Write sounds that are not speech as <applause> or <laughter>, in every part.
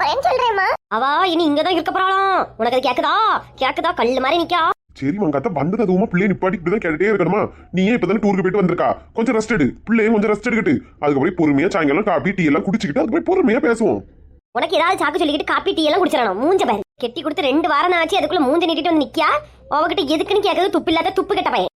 போறேன்னு சொல்றேம்மா? அவா இனி இங்கதான் இருக்க போறாளாம் உனக்கு அது கேக்குதா? கேக்குதா? கல்லு மாதிரி நிக்கா? சரி மங்காத்த வந்தது அதுவுமா பிள்ளைய நிப்பாட்டி இப்படிதான் கேட்டுட்டே இருக்கணுமா? நீ இப்பதானே டூருக்கு போயிட்டு வந்திருக்கா? கொஞ்சம் ரெஸ்ட் எடு. பிள்ளையும் கொஞ்சம் ரெஸ்ட் எடுக்கட்டு. அதுக்கப்புறம் பொறுமையா சாயங்காலம் காபி டீ எல்லாம் குடிச்சுக்கிட்டு அதுக்கு போய் பொறுமையா பேசுவோம். உனக்கு ஏதாவது சாக்கு சொல்லிக்கிட்டு காப்பி டீ எல்லாம் குடிச்சிடணும். மூஞ்ச பாரு. கெட்டி கொடுத்து ரெண்டு வாரம் ஆச்சு அதுக்குள்ள மூஞ்ச நீட்டிட்டு வந்து நிக்கியா? அவகிட்ட எதுக்குன்னு கேக்குறது துப்பு இல்லாத துப்பு கெட்ட பையன்.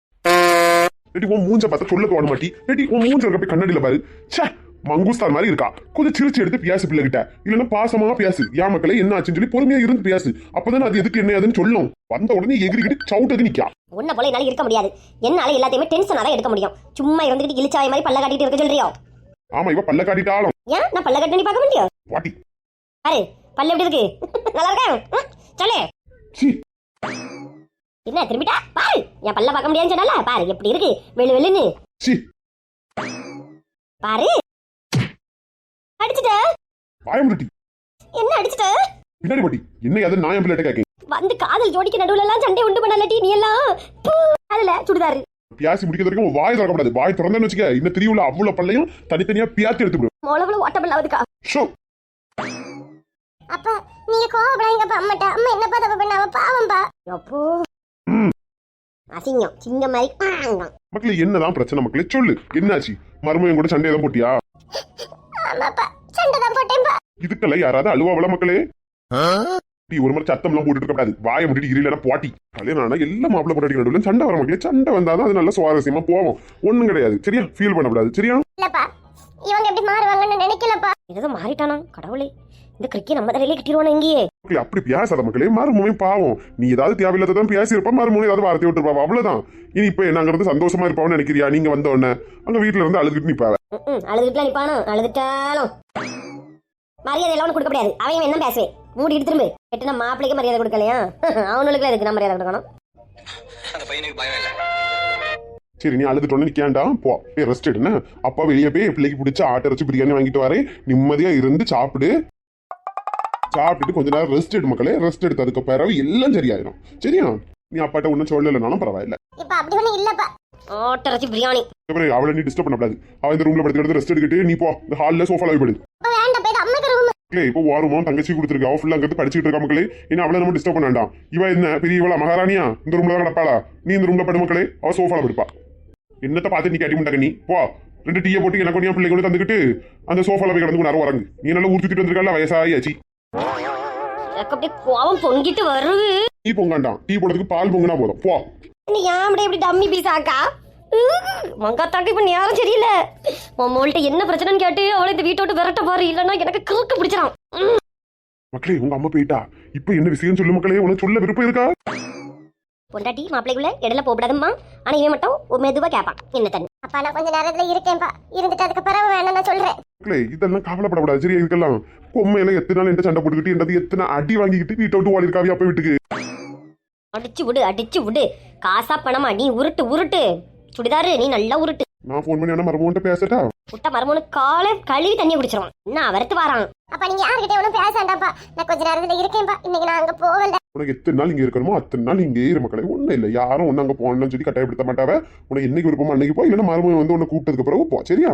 ஏடி உன் மூஞ்ச பார்த்தா சொல்ல தோண மாட்டி. ஏடி உன் மூஞ்ச இருக்க போய் கண்ணாடியில பாரு. ச்சே மங்குஸ்தான் மாதிரி இருக்கா? கொஞ்சம் சிரிச்சு எடுத்து பியாசு பிள்ளை கிட்ட இல்லன்னா பாசமா பேசு யா மக்களே என்ன ஆச்சுன்னு சொல்லி பொறுமையா இருந்து பேசு அப்பதான் அது எதுக்கு என்ன ஏதுன்னு சொல்லும். வந்த உடனே எகிரிக்கிட்டு சவுட்டது நிக்கா. உன்னை போல என்னால இருக்க முடியாது. என்னால எல்லாத்தையுமே டென்ஷனா தான் எடுக்க முடியும். சும்மா இருந்துகிட்டு இழிச்சாய மாதிரி பல்ல காட்டிட்டு இருக்க சொல்றியோ? ஆமா இவ பல்ல காட்டிட்டாலும். ஏன்? நான் பல்ல கட்டி பார்க்க முடியும் வாட்டி. பாரு பல்ல எப்படி இருக்கு? நல்லா இருக்கா? சொல்லு. சீ. என்ன திரும்பிட்டா? பாரு. என் பல்ல பார்க்க முடியாதுன்னு சொன்னால? பாரு எப்படி இருக்கு? வெளு வெளுன்னு. பாரு. அடிச்சுட்ட? வாயமுடி என்ன அடிச்சுட்ட? பின்னாடி பாட்டி. என்ன அது நான் என் பிள்ளைகிட்ட வந்து காதல் ஜோடிக்கு நடுவுல எல்லாம் சண்டை உண்டு பண்ணலட்டி நீ எல்லாம். அதுல சுடுதாரு. பியாசி முடிக்கிறது வரைக்கும் வாய் திறக்கப்படாது வாய் திறந்தேன்னு வச்சுக்க இந்த திரிவுல அவ்வளவு தனித்தனியா பியாத்தி எடுத்து விடும் மொளவுல ஓட்டப்படலாவதுக்கா ஷோ. அப்பா நீங்க கோவப்படாதீங்கப்பா அம்மாட்ட. அம்மா என்னப்பா தப்பு பண்ண? அவ பாவம்பா எப்போ? ம். அசிங்கம். சிங்க மாதிரி. மக்களே என்னதான் பிரச்சனை மக்களே? சொல்லு. என்னாச்சு? மருமையும் கூட சண்டை எதுவும் போட்டியா? ஆமாப்பா சண்டை தான் போட்டேன்பா இதுக்கெல்லாம் யாராவது அழுவாவல மக்களே? நீ ஒரு மாதிரி சத்தம் எல்லாம் போட்டுட்டு கூடாது. வாயை முடிட்டு இல்லைன்னா போட்டி. கல்யாணம் ஆனா எல்லா மாப்பிள போட்டாடி நடுவில் சண்டை வர மக்களே. சண்டை வந்தாதான் அது நல்ல சுவாரஸ்யமா போவோம் ஒண்ணும் கிடையாது. சரியா? ஃபீல் பண்ணக்கூடாது சரியா? இல்லப்பா. இவங்க எப்படி மாறுவாங்கன்னு நினைக்கலப்பா. ஏதோ மாறிட்டானா? கடவுளே. இந்த கிரிக்கெட் நம்ம தலையிலே கட்டிடுவானா இங்கேயே. மக்களே அப்படி பேசாத மக்களே மறுமுறை பாவம். நீ ஏதாவது தேவையில்லாதான் பேசி இருப்பா மறுமுறை ஏதாவது வார்த்தை விட்டுருப்பா அவ்வளவுதான். இனி இப்ப என்னங்கிறது சந்தோஷமா இருப்பான்னு நினைக்கிறியா? நீங்க வந்த உடனே. அங்க வீட்டுல இருந்து அழுதுட்டு நிப்பாவ. அழுதுட்டுலாம் நிப்பானோ? அழுதுட்டாலும். மரியாதை எல்லாம் கொடுக்க முடியாது. அவன் என்ன பேசுவேன் மூடிட்டு திரும்ப. கெட்டின மாப்பிளைக்கு மரியாதை கொடுக்கலையா? <laughs> அவனுக்கு எதுக்கு நான் மரியாதை கொடுக்கணும்? அந்த பையனுக்கு பயம் இல்லை. சரி நீ அழுதுட்டு உடனே நிக்காண்டா போ போய் ரெஸ்ட் எடுன அப்பா வெளியே போய் பிள்ளைக்கு பிடிச்ச ஆட்டை வச்சு பிரியாணி வாங்கிட்டு வரேன். நிம்மதியா இருந்து சாப்பிடு. சாப்பிட்டுட்டு கொஞ்ச நேரம் ரெஸ்ட் எடு மக்களே ரெஸ்ட் எடுத்ததுக்கு பிறகு எல்லாம் சரியாயிடும் சரியா? நீ அப்பாட்ட ஒன்றும் சொல்லலைனாலும் பரவாயில்ல. இப்ப அப்படி ஒண்ணு இல்லப்பா. ஆட்டரைச்சி பிரியாணி. அப்புறம் அவளை நீ டிஸ்டர்ப் பண்ணக்கூடாது அவன் இந்த ரூம்ல படுத்துக்கிட்டு ரெஸ்ட் எடுக்கிட்டு நீ போ. இந்த ஹாலில் சோஃபால போய் படு. அப்ப வேண்டாம் போய் அம்மாக்கு ரூம் மக்களே இப்போ வாரமோ தங்கச்சி கொடுத்துருக்கு. அவ ஃபுல்லா அங்கிருந்து படிச்சுட்டு இருக்கா மக்களே. இனி அவளை நம்ம டிஸ்டர்ப் பண்ண வேண்டாம். இவ என்ன பெரிய இவளா மகாராணியா? இந்த ரூம்ல தான் கிடப்பாளா? நீ இந்த ரூம்ல படு மக்களே. அவ சோஃபால படுப்பா. என்னத்த பார்த்து நீ கேட்டி முட்டாக்க நீ? போ. ரெண்டு டீயை போட்டு எனக்கு கொஞ்சம் பிள்ளை கொண்டு தந்துக்கிட்டு அந்த சோஃபால போய் கிடந்து நேரம் உறங்கு. நீ நல்லா ஊர்த்துட்டு வந்திருக்கல வயசாயாச்சு எனக்கு அப்படியே கோவம் பொங்கிட்டு வருது. டீ பொங்காண்டாம் டீ போடுறதுக்கு பால் பொங்குனா போதும். போ. நீ ஏன் அப்படியே இப்படி டம்மி பீஸ் ஆக்கா மங்காத்தாக்கு இப்ப நேரம் சரியில்லை. உன் மோள்கிட்ட என்ன பிரச்சனைன்னு கேட்டு அவளை இந்த வீட்டை விட்டு விரட்ட பாரு. இல்லைன்னா எனக்கு கிறுக்கு பிடிச்சிடும் மக்களே உங்க அம்மா போயிட்டா. இப்போ என்ன விஷயம் சொல்லு மக்களே? உனக்கு சொல்ல விருப்பம் இருக்கா? பொண்டாட்டி மாப்பிள்ளைக்குள்ள இடையில போகக்கூடாதும்மா ஆனா இவன் மட்டும் ஒரு மெதுவா கேட்பான் என்ன தண்ணி? அப்பா நான் கொஞ்ச நேரத்துல இருக்கேன்பா இருந்துட்டு அதுக்கு பிறகு வேணாம் நான் சொல்றேன். மக்களே இதெல்லாம் கவலைப்படக்கூடாது. சரியா இதுக்கெல்லாம் கொம்மையில எத்தனை நாள் என்ன சண்டை போட்டுக்கிட்டு என்னது எத்தனை அடி வாங்கிக்கிட்டு வீட்டை விட்டு ஓடி அப்ப வீட்டுக்கு? அடிச்சு விடு அடிச்சு விடு. காசா பணமா நீ உருட்டு உருட்டு. சுடிதாரு நீ நல்லா உருட்டு. நான் ஃபோன் பண்ணி வேணா மரமோன்ட்ட பேசட்டா? விட்ட மரமோனு காலை கழுவி தண்ணி குடிச்சிருவான் என்ன அவரத்து வாரான். அப்பா நீங்க யார்கிட்ட ஒன்றும் பேச வேண்டாம்ப்பா. நான் கொஞ்ச நேரத்துல இருக்கேன்பா இன்னைக்கு நான் அங்க போகல. உனக்கு எத்தனை நாள் இங்க இருக்கணுமோ அத்தனை நாள் இங்கே இரு மக்களே. ஒண்ணும் இல்லை. யாரும் ஒண்ணு அங்க போகணும்னு சொல்லி கட்டாயப்படுத்த மாட்டாவ. உனக்கு என்னைக்கு விருப்பமோ அன்னைக்கு போ. இல்லைன்னா மருமகன் வந்து உன்னை கூப்பிட்டதுக்கு பிறகு போ. சரியா?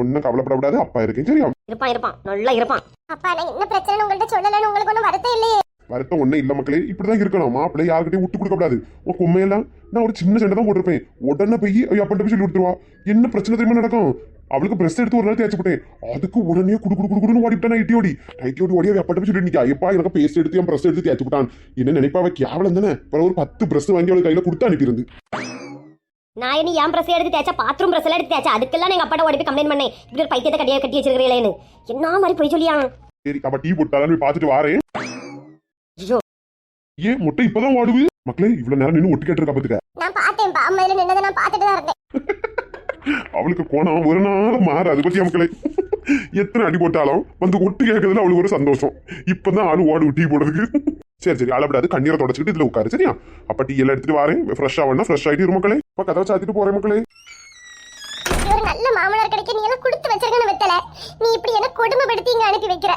ஒன்னும் கவலைப்படக்கூடாது. அப்பா இருக்கேன். சரியா? இருப்பான் இருப்பான். நல்லா இருப்பான். அப்பா நான் என்ன பிரச்சனை உங்கள்ட்ட சொல்லலன்னு உங்களுக்கு ஒன்றும் வருத்தம் இல்லையே. வருத்தம் ஒண்ணும் இல்ல மக்களே. இப்படிதான் இருக்கணும். மாப்பிள்ளை யாருக்கிட்டையும் விட்டு கொடுக்க கூடாது. உன் கும்மையெல்லாம் நான் ஒரு சின்ன சண்டை தான் போட்டிருப்பேன். உடனே போய் அவ அப்பன்ட்ட போய் சொல்லி கொடுத்துருவா. என்ன பிரச்சனை தெரியுமா நடக்கும்? அவளுக்கு பிரஸ் எடுத்து ஒரு நாள் தேய்ச்சி போட்டேன். அதுக்கு உடனே குடு குடு குடு குடுன்னு ஓடிவிட்டேன் ஓடி. நைட்டி ஓடி அப்பன்ட்ட போய் சொல்லி நிக்கா. எப்பா எனக்கு பேஸ்ட் எடுத்து என் பிரஸ் எடுத்து தேய்ச்சி போட்டான் என்ன நினைப்பா அவ? கேவலம் தானே. ஒரு பத்து பிரஸ் வாங்கி அவளுக்கு கையில கொடுத்து அனுப்பியிருந்து நான் இனி என் பிரஸ் எடுத்து தேய்ச்சா பாத்ரூம் பிரஸ் எடுத்து தேய்ச்சா அதுக்கெல்லாம் எங்க அப்பாட்ட ஓடி போய் கம்ப்ளைண்ட் பண்ணேன். இப்படி ஒரு பைத்தியத்தை கட்டியா கட்டி வச்சிருக்கிறீங்களேன்னு. என்ன மாதிரி போய் சொல்லியா சரி அவ டீ போட்டாலும் போய் பார்த்துட்டு வாரேன். ஐயோ ஏன் முட்டை இப்பதான் ஓடுது மக்களே இவ்வளவு நேரம் நின்று ஒட்டு கேட்டு பாத்துக்க. நான் பார்த்தேன்ப்பா அம்மா இதுல நின்னதை நான் பார்த்துட்டு தான் இருந்தேன். அவளுக்கு கோணம் ஒரு நாள் மாறாது பத்தியா மக்களே? எத்தனை அடி போட்டாலும் வந்து ஒட்டு கேட்கறதுல அவளுக்கு ஒரு சந்தோஷம். இப்பதான் ஆளு ஓடு டீ போடுறதுக்கு சரி சரி அளவிடாது கண்ணீரை தொடச்சிக்கிட்டு இதுல உட்காரு சரியா? அப்ப டீ எல்லாம் எடுத்துட்டு வரேன் ஃப்ரெஷ் ஆகணும் ஃப்ரெஷ் ஆயிட்டு இரு மக்களே. இப்ப கதவை சாத்திட்டு போறேன் மக்களே. ஒரு நல்ல மாமனார் கிடைக்க நீ எல்லாம் கொடுத்து வச்சிருக்கணும் வெத்தல நீ இப்படி என்ன கொடுமைப்படுத்தி இங்க அனுப்பி வைக்கிற.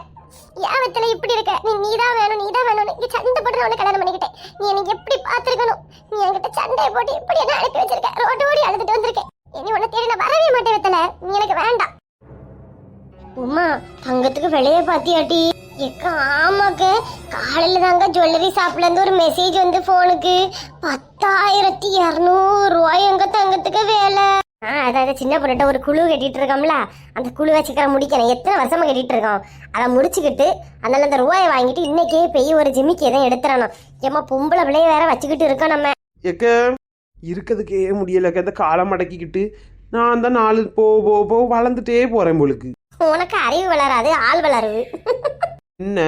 ஏன் இப்படி இருக்க. நீ நீதான் வேணும் நீதான் வேணும்னு இங்க சண்டை போட்டு நான் கல்யாணம் பண்ணிக்கிட்டேன். நீ எனக்கு எப்படி பார்த்திருக்கணும்? நீ என்கிட்ட சண்டையை போட்டு இப்படி என்ன அனுப்பி வச்சிருக்க? ரோட்டு ஓடி அழுதுட்டு வந்திருக்கேன். இனி உன்னை தேடி நான் வரவே மாட்டேன் வெத்தல. நீ எனக்கு வேண்டாம். உமா தங்கத்துக்கு விலைய பாத்தியாட்டி? எக்க ஆமாக்க. காலையில தாங்க ஜுவல்லரி ஷாப்ல இருந்து ஒரு மெசேஜ் வந்து போனுக்கு பத்தாயிரத்தி இரநூறுவாய் எங்க தங்கத்துக்கு வேலை? ஆ அதாவது சின்ன பொண்ணுட்ட ஒரு குழு கட்டிட்டு இருக்கோம்ல அந்த குழுவை சீக்கிரம் முடிக்கணும். எத்தனை வருஷமா கட்டிட்டு இருக்கோம் அதை முடிச்சுக்கிட்டு அதனால அந்த ரூபாயை வாங்கிட்டு இன்னைக்கே போய் ஒரு ஜிமிக்கி எதுவும் எடுத்துறணும் ஏமா பொம்பளை பிள்ளைய வேற வச்சுக்கிட்டு இருக்கோம் நம்ம. எக்க இருக்கிறதுக்கே முடியலக்க இந்த காலம் அடக்கிக்கிட்டு நான் தான் நாலு போ போ போ வளர்ந்துட்டே போறேன் போலுக்கு. உனக்கு அறிவு வளராது ஆள் வளருது என்ன?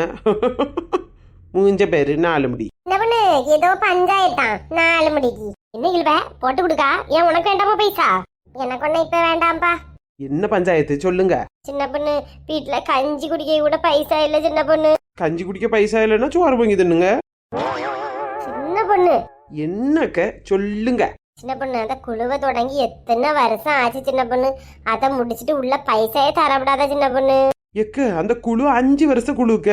மூஞ்ச பேரு நாலு முடி. என்ன பண்ணு ஏதோ பஞ்சாயத்தான் நாலு மணிக்கு என்ன இல்வ போட்டு கொடுக்கா? ஏன் உனக்கு வேண்டாமா பைசா? எனக்கு ஒண்ணு இப்ப வேண்டாம்ப்பா என்ன பஞ்சாயத்து சொல்லுங்க சின்ன பொண்ணு வீட்டுல கஞ்சி குடிக்க கூட பைசா இல்ல சின்ன பொண்ணு கஞ்சி குடிக்க பைசா இல்லைன்னா சோறு பொங்கி தின்னுங்க சின்ன பொண்ணு என்னக்க சொல்லுங்க சின்ன பொண்ணு அந்த குழுவை தொடங்கி எத்தனை வருஷம் ஆச்சு சின்ன பொண்ணு அதை முடிச்சிட்டு உள்ள பைசாயே தரப்படாத சின்ன பொண்ணு எக்க அந்த குழு அஞ்சு வருஷம் குழுக்க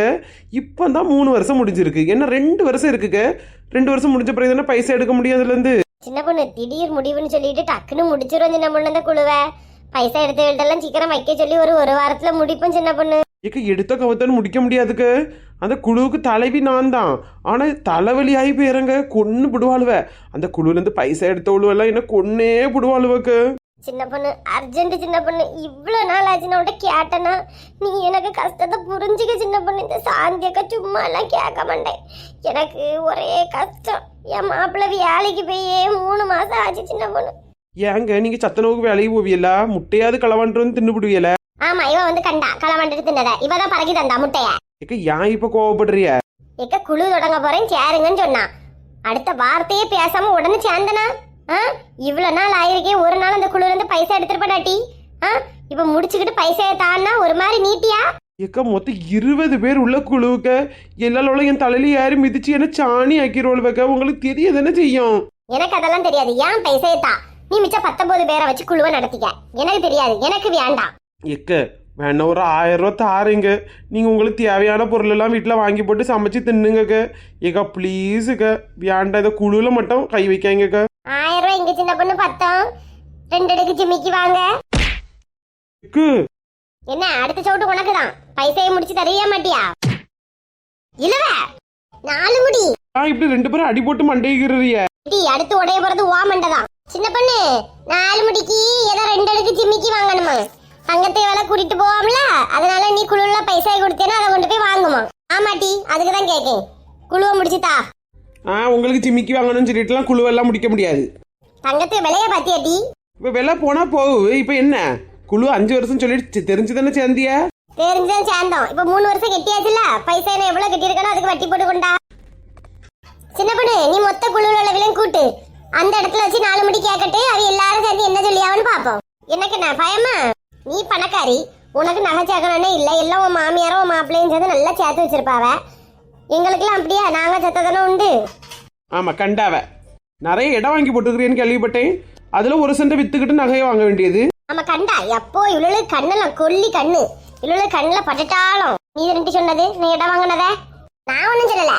இப்போ தான் மூணு வருஷம் முடிஞ்சிருக்கு என்ன ரெண்டு வருஷம் இருக்குக்க ரெண்டு வருஷம் முடிஞ்ச பிறகு தானே பைசா எடுக்க முடியும் அதுல இருந்து சின்ன பொண்ணு திடீர் முடிவுன்னு சொல்லிட்டு டக்குன்னு முடிச்சிரும் சின்ன பொண்ணு அந்த குழுவை. பைசா எடுத்தவள்கிட்ட சீக்கிரம் வைக்க சொல்லி ஒரு ஒரு வாரத்துல முடிப்போம் சின்ன பொண்ணு. ஏக்க எடுத்த கவத்தன்னு முடிக்க முடியாதுக்கு? அந்த குழுவுக்கு தலைவி நான் தான் ஆனா தலைவலி ஆகி போயிறங்க கொன்னு விடுவாளுவ அந்த குழுல இருந்து பைசா எடுத்தவளுவெல்லாம் என்ன கொன்னே விடுவாளுவக்கு சின்ன பொண்ணு அர்ஜென்ட் சின்ன பொண்ணு இவ்வளோ நாள் ஆச்சு நான் உன்கிட்ட கேட்டேனா நீ எனக்கு கஷ்டத்தை புரிஞ்சுக்க சின்ன பொண்ணு. இந்த சாந்தியக்க சும்மா எல்லாம் கேட்க மாட்டேன். எனக்கு ஒரே கஷ்டம். என் மாப்பிள்ளை வேலைக்கு போயே மூணு மாசம் ஆச்சு சின்ன பொண்ணு. ஏங்க நீங்க சத்தனவுக்கு வேலைக்கு போவியல முட்டையாவது களவாண்டு வந்து தின்னு விடுவியல ஆமா இவ வந்து கண்டா களவாண்டுட்டு தின்னத. இவ தான் பறக்கி தந்தா முட்டைய. ஏக்க ஏன் இப்ப கோவப்படுறிய? எக்க குழு தொடங்க போறேன் சேருங்கன்னு சொன்னா. அடுத்த வார்த்தையே பேசாம உடனே சேர்ந்தனா ஆ? இவ்வளவு நாள் ஆயிருக்கே ஒரு நாள் அந்த குழுல இருந்து பைசா எடுத்துருப்படாட்டி ஆ? இப்ப முடிச்சுக்கிட்டு பைசாயை தான்னா ஒரு மாதிரி நீட்டியா? ஏக்க மொத்தம் இருபது பேர் உள்ள குழுவுக்க. எல்லாரோட என் தலையில ஏறி மிதிச்சு என்ன சாணி ஆக்கிடுவாளுவக்க. உங்களுக்கு தெரிய தானே செய்யும்? எனக்கு அதெல்லாம் தெரியாது. ஏன் பைசையை தா? நீ மிச்சம் பத்தொன்பது பேரை வச்சு குழுவை நடத்திக்க. எனக்கு தெரியாது. எனக்கு வேண்டாம். எக்க வேணா ஒரு ஆயிரம் ரூபா தாரீங்க. நீங்க உங்களுக்கு தேவையான பொருள் எல்லாம் வீட்டுல வாங்கி போட்டு சமைச்சு தின்னுங்கக்க. ஏக்கா ப்ளீஸுக்க வேண்டாம் இதை குழுல மட்டும் கை வைக்காங்கக்கா. ஆயிரம் ரூபாய் இங்க சின்ன பொண்ணு பத்தம். ரெண்டு அடுக்கு ஜிம்மிக்கு வாங்க. என்ன அடுத்த சவுட்டு உனக்கு தான் பைசையை முடிச்சு தரையா மாட்டியா? இழுவ. நாலு முடி. நான் இப்படி ரெண்டு பேரும் அடி போட்டு மண்டைகிறிய டி அடுத்து உடைய போறது ஓமண்டை தான் சின்ன பொண்ணு நாலு முடிக்கு ஏதோ ரெண்டு அடுக்கு ஜிம்மிக்கு வாங்கணுமா? தங்கத்தை வேலை கூட்டிட்டு போவோம்ல அதனால நீ குழுல பைசா கொடுத்தேன்னா அதை கொண்டு போய் வாங்குமா. ஆமாட்டி அதுக்கு தான் கேட்கேன் குழுவை முடிச்சுதா ஆ உங்களுக்கு சிமிக்கி வாங்கணும்னு சொல்லிட்டுலாம் குழுவெல்லாம் முடிக்க முடியாது. தங்கத்து விலைய பாத்தியாட்டி இப்போ வெளில போனா போகுது. இப்போ என்ன? குழு அஞ்சு வருஷம் சொல்லிட்டு தெரிஞ்சு தானே சேர்ந்தியா? தெரிஞ்சுதான் சேர்ந்தோம். இப்ப மூணு வருஷம் கட்டியாச்சுல பைசா என்ன எவ்வளவு கட்டியிருக்கணும் அதுக்கு வட்டி போட்டு கொண்டா சின்ன பொண்ணு நீ மொத்த குழுவில் உள்ளவங்களையும் கூட்டு. அந்த இடத்துல வச்சு நாலு மணி கேட்கட்டு அவ எல்லாரும் சேர்ந்து என்ன சொல்லியாவன்னு பாப்போம் எனக்கு நான் பயமா? நீ பணக்காரி. உனக்கு நகை சேர்க்கணும்னே இல்லை. எல்லாம் உன் மாமியாரும் உன் மாப்பிள்ளையும் சேர்ந்து நல்லா சேர்த்து வச்சிருப்பாவ. எங்களுக்கெல்லாம் அப்படியா? நாங்க செத்ததானே உண்டு? ஆமா கண்டாவ. நிறைய இடம் வாங்கி போட்டுக்கிறேன்னு கேள்விப்பட்டேன். அதுல ஒரு சென்ட் வித்துக்கிட்டு நகையை வாங்க வேண்டியது. ஆமா கண்டா. எப்போ இவ்வளவு கண்ணெல்லாம் கொல்லி கண்ணு. இவ்வளவு கண்ணுல பட்டுட்டாலும். நீ ரெண்டு சொன்னது? நீ இடம் வாங்கினத? நான் ஒண்ணும் சொல்லல.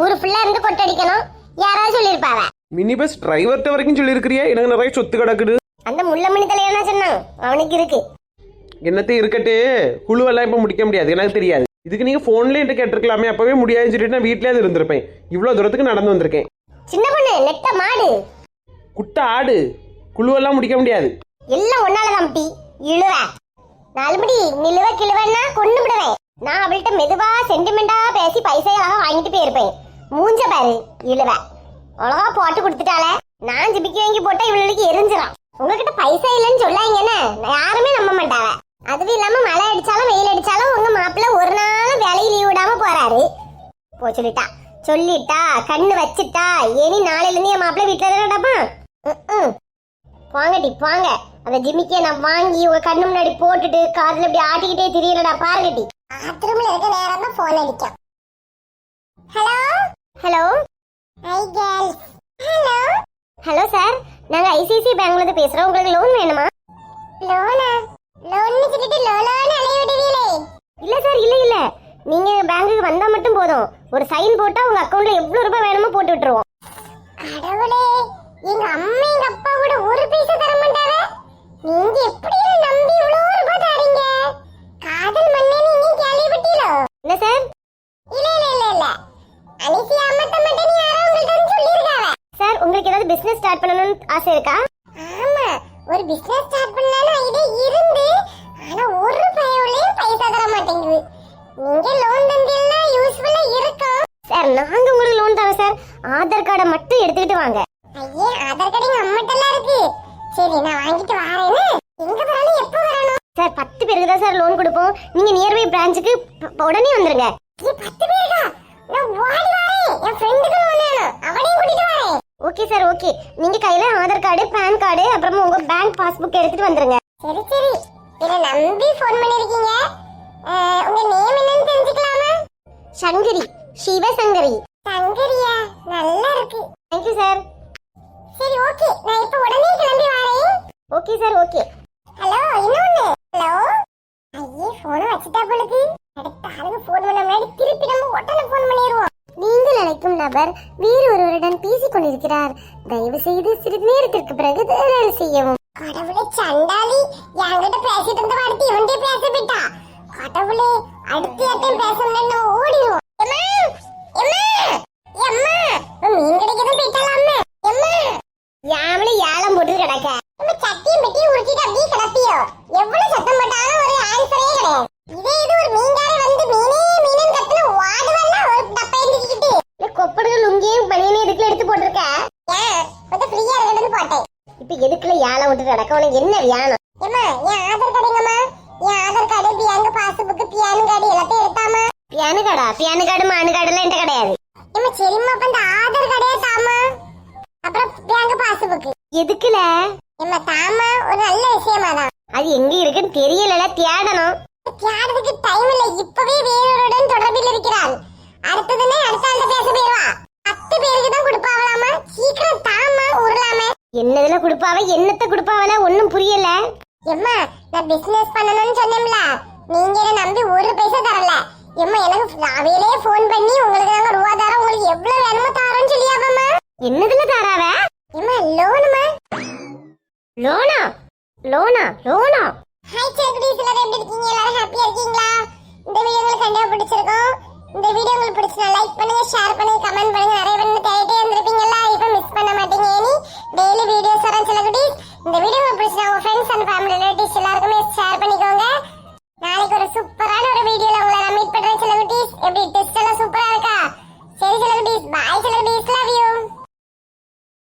ஊரு ஃபுல்லா இருந்து கொட்டடிக்கணும் யாராவது சொல்லியிருப்பாவ? மினி பஸ் டிரைவர்கிட்ட வரைக்கும் சொல்லியிருக்கிறியா? எனக்கு நிறைய சொத்து கிடக்குது. அந்த முள்ளமணி தலையானா சொன்னான். அவனுக்கு இருக்கு. என்னத்தை இருக்கட்டு. குழுவெல்லாம் இப்போ முடிக்க முடியாது. எனக்கு தெரியாது. இதுக்கு நீங்க போன்ல என்கிட்ட கேட்டிருக்கலாமே. அப்பவே முடியாதுன்னு சொல்லிட்டு நான் வீட்லயே இருந்திருப்பேன். இவ்வளவு தூரத்துக்கு நடந்து வந்திருக்கேன். சின்ன பொண்ணு நெட்ட மாடு. குட்டை ஆடு. குழுவெல்லாம் முடிக்க முடியாது. எல்லாம் ஒன்னாலதான் டி இழுவ. நாலுபடி நிலுவ கிழுவன்னா கொண்டு விடுவேன். நான் அவள்கிட்ட மெதுவா சென்டிமெண்டா பேசி பைசையெல்லாம் வாங்கிட்டு போயிருப்பேன். மூஞ்ச பாரு இழுவ. அழகா போட்டு கொடுத்துட்டாளே. நான் ஜிபிக்கு வாங்கி போட்டா இவளுக்கு எரிஞ்சிடும் உங்ககிட்ட பைசா இல்லைன்னு சொல்லாங்கன்னு யாருமே நம்ப மாட்டாவ. அதுவும் இல்லாம மழை அடிச்சாலும் வெயில் அடிச்சாலும் உங்க மாப்பிள்ள ஒரு நாளும் வேலையை லீவ் விடாம போறாரு போ சொல்லிட்டா. சொல்லிட்டா கண்ணு வச்சுட்டா. இனி நாளையில இருந்து என் மாப்பிள்ள வீட்டுல தானே கிடப்பான் ம்ம். போங்கடி போங்க அந்த ஜிமிக்கை நான் வாங்கி உங்க கண்ணு முன்னாடி போட்டுட்டு காதுல இப்படி ஆட்டிக்கிட்டே தெரியலடா பாருங்கடி. பாத்ரூம்ல இருக்க நேரம் தான் போன் அடிக்கும். Hello hello hi girls hello hello sir நாங்க ஐசிஐசி பேங்க்ல இருந்து பேசுறோம். உங்களுக்கு லோன் வேணுமா? லோனா லோன் சொல்லிட்டு லோலான்னு அலைய விடுவீங்களே இல்ல சார் இல்ல இல்ல. நீங்க பேங்குக்கு வந்தா மட்டும் போதும். ஒரு சைன் போட்டா உங்க அக்கவுண்ட்ல எவ்வளவு ரூபாய் வேணுமோ போட்டு விட்டுருவோம். கடவுளே எங்க அம்மா எங்க அப்பா கூட ஒரு பைசா தர மாட்டாவே நீங்க எப்படி நம்பி இவ்வளவு ரூபாய் தரீங்க? காதல் மண்ணேன்னு நீ கேள்விப்பட்டீங்களோ? என்ன சார்? இல்ல இல்ல இல்ல இல்ல. அனிசியா மட்டும் மட்டும் நீ யாரோ உங்கள்ட்ட சொல்லிருக்காங்க சார் உங்களுக்கு ஏதாவது பிசினஸ் ஸ்டார்ட் பண்ணணும்னு ஆசை இருக்கா? ஆமா ஒரு பிசினஸ் ஸ்டார்ட் பண்ணலாம்னு ஐடியா இருந்து ஆனா ஒரு பையோலயும் பைசா தர மாட்டேங்குது. நீங்க லோன் தந்தீங்கன்னா யூஸ்ஃபுல்லா இருக்கும் சார் நாங்க உங்களுக்கு லோன் தரோம் சார் ஆதார் கார்டை மட்டும் எடுத்துக்கிட்டு வாங்க. ஐயே ஆதார் கார்டு எங்க அம்மாட்டெல்லாம் இருக்கு. சரி நான் வாங்கிட்டு வரேன்னு. எங்க வரணும் எப்போ வரணும்? சார் பத்து பேருக்கு தான் சார் லோன் கொடுப்போம். நீங்க நியர்பை பிரான்ச்சுக்கு உடனே வந்துருங்க. பத்து பேருக்கா? நான் ஓடி வரேன். என் ஃப்ரெண்டுக்கு லோன் வேணும். அவனையும் கூட்டிட்டு வரேன். ஓகே சார் ஓகே நீங்க கையில ஆதார் கார்டு பேன் கார்டு அப்புறமா உங்க பேங்க் பாஸ்புக் எடுத்துட்டு வந்துருங்க. சரி சரி. என்ன நம்பி ஃபோன் பண்ணிருக்கீங்க? உங்க நேம் என்னன்னு தெரிஞ்சுக்கலாமா? சங்கரி சிவசங்கரி. சங்கரியா? நல்லா இருக்கு. தேங்க்யூ சார் சரி ஓகே நான் இப்ப உடனே கிளம்பி வரேன். ஓகே சார் ஓகே ஹலோ இன்னொன்னு. ஹலோ ஐயே போன வச்சுட்டா பொழுது. அடுத்த ஆளுங்க போன் பண்ண முன்னாடி திருப்பி நம்ம உடனே போன் பண்ணிடுவோம். நீங்கள் அழைக்கும் நபர் வேறு ஒருவருடன் பேசிக் கொண்டிருக்கிறார். தயவு செய்து சிறிது நேரத்திற்கு பிறகு தேர்தல் செய்யவும். கடவுளே சண்டாளி. என்கிட்ட பேசிட்டு இருந்த அடுத்து இவன்டே பேச கடவுளே அடுத்து யார்ட்டையும் பேசணும்னு முடியல ஓடிடுவோம். எம்மா ஏலம் போட்டு கிடக்க. நம்ம சட்டியும் பெட்டியும் உருட்டிட்டு அப்படியே கிடப்பியோ? எவ்வளவு சத்தம் போட்டாலும் ஒரு ஆன்சரே கிடையாது. இதே இது ஒரு வந்து மீனே மீனன் வாடுவல்ல ஒரு இந்த கொப்படுகள் லுங்கியும் எதுக்குல எடுத்து போட்டிருக்க? ஏன் கொஞ்சம் ஃப்ரீயா இருக்கணும்னு போட்டேன். இப்ப ஏலம் விட்டு கிடக்க? உனக்கு என்ன வியானம்? ஏமா என் ஆதார் கார்டு என் Aadhaar card bank passbook PAN card எல்லாத்தையும் எடுத்தாமா? பியானு கார்டா? பியானு கார்டு மானு கார்டு எல்லாம் என்கிட்ட கிடையாது. ஏமா சரிம்மா அப்ப இந்த ஆதார் கார்டே தாமா அப்புறம் பேங்க் பாஸ்புக் எதுக்குல? எம்மா தாமா ஒரு நல்ல விஷயமா தான். அது எங்க இருக்குன்னு தெரியல தேடணும். தேடுறதுக்கு டைம் இல்ல. இப்பவே வேறொருடன் தொடர்பில் இருக்கிறாள். அடுத்ததுனே அடுத்த ஆள்கிட்ட பேச போயிருவா. பத்து பேருக்கு தான் கொடுப்பாவலாமா சீக்கிரம் தாமா உருளாம. என்னதுல கொடுப்பாவ என்னத்த கொடுப்பாவல ஒண்ணும் புரியல. எம்மா நான் பிசினஸ் பண்ணணும்னு சொன்னேன்ல. நீங்க என்ன நம்பி ஒரு பைசா தரல. எம்மா எனக்கு அவையிலே ஃபோன் பண்ணி உங்களுக்கு நாங்க ரூபா தரோம். உங்களுக்கு எவ்வளவு வேணுமோ தரோம்னு சொல்லியாப்பம்மா என்னதுல தராவ? எம்மா லோனுமா லோனா லோனா லோனா ஹாய் செலிபிரிட்டிஸ் எல்லாரும் எப்படி இருக்கீங்க? எல்லாரும் ஹாப்பியா இருக்கீங்களா? இந்த வீடியோ உங்களுக்கு கண்டிப்பா பிடிச்சிருக்கும். இந்த வீடியோ உங்களுக்கு பிடிச்சா லைக் பண்ணுங்க ஷேர் பண்ணுங்க கமெண்ட் பண்ணுங்க. நிறைய பேர் தேடிட்டே இருந்திருப்பீங்கல்ல. இப்போ மிஸ் பண்ண மாட்டீங்க. இனி டெய்லி வீடியோஸ் வரேன் செலிபிரிட்டிஸ் இந்த வீடியோ உங்களுக்கு பிடிச்சா உங்க ஃப்ரெண்ட்ஸ் அண்ட் ஃபேமிலி ரிலேட்டிவ்ஸ் எல்லாருக்குமே ஷேர் பண்ணிக்கோங்க. நாளைக்கு ஒரு சூப்பரான ஒரு வீடியோல உங்களை நான் மீட் பண்றேன் செலிபிரிட்டிஸ் எப்படி டெஸ்ட் எல்லாம் சூப்பரா இருக்கா? சரி celebrities bye celebrities love you